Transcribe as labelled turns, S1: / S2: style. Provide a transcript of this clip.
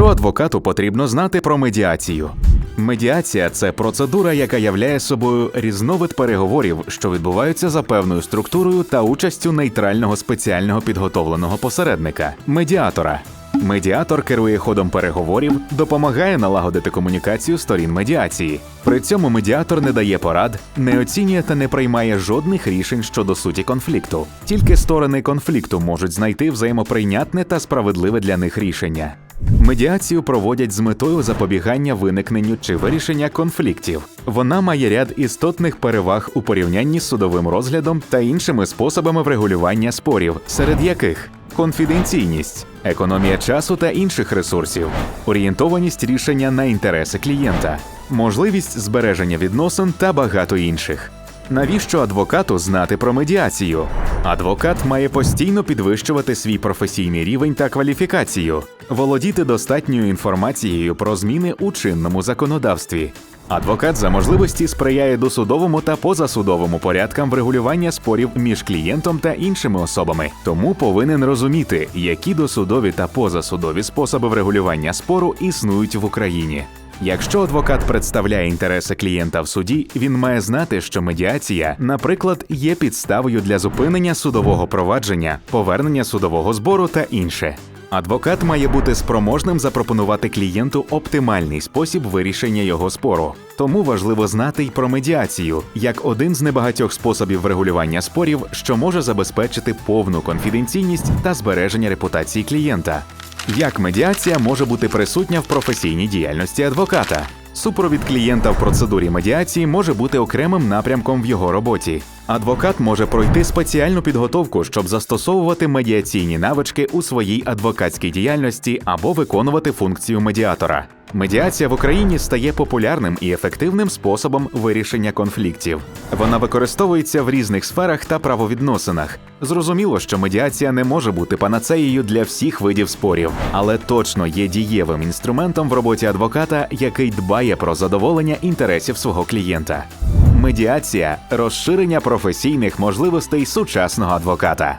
S1: Що адвокату потрібно знати про медіацію? Медіація це процедура, яка являє собою різновид переговорів, що відбуваються за певною структурою та участю нейтрального спеціального підготовленого посередника медіатора. Медіатор керує ходом переговорів, допомагає налагодити комунікацію сторін медіації. При цьому медіатор не дає порад, не оцінює та не приймає жодних рішень щодо суті конфлікту. Тільки сторони конфлікту можуть знайти взаємоприйнятне та справедливе для них рішення. Медіацію проводять з метою запобігання виникненню чи вирішення конфліктів. Вона має ряд істотних переваг у порівнянні з судовим розглядом та іншими способами врегулювання спорів, серед яких конфіденційність, економія часу та інших ресурсів, орієнтованість рішення на інтереси клієнта, можливість збереження відносин та багато інших. Навіщо адвокату знати про медіацію? Адвокат має постійно підвищувати свій професійний рівень та кваліфікацію, володіти достатньою інформацією про зміни у чинному законодавстві. Адвокат за можливості сприяє досудовому та позасудовому порядкам врегулювання спорів між клієнтом та іншими особами, тому повинен розуміти, які досудові та позасудові способи врегулювання спору існують в Україні. Якщо адвокат представляє інтереси клієнта в суді, він має знати, що медіація, наприклад, є підставою для зупинення судового провадження, повернення судового збору та інше. Адвокат має бути спроможним запропонувати клієнту оптимальний спосіб вирішення його спору. Тому важливо знати й про медіацію як один з небагатьох способів врегулювання спорів, що може забезпечити повну конфіденційність та збереження репутації клієнта. Як медіація може бути присутня в професійній діяльності адвоката? Супровід клієнта в процедурі медіації може бути окремим напрямком в його роботі. Адвокат може пройти спеціальну підготовку, щоб застосовувати медіаційні навички у своїй адвокатській діяльності або виконувати функцію медіатора. Медіація в Україні стає популярним і ефективним способом вирішення конфліктів. Вона використовується в різних сферах та правовідносинах. Зрозуміло, що медіація не може бути панацеєю для всіх видів спорів, але точно є дієвим інструментом в роботі адвоката, який дбає про задоволення інтересів свого клієнта. Медіація розширення професійних можливостей сучасного адвоката.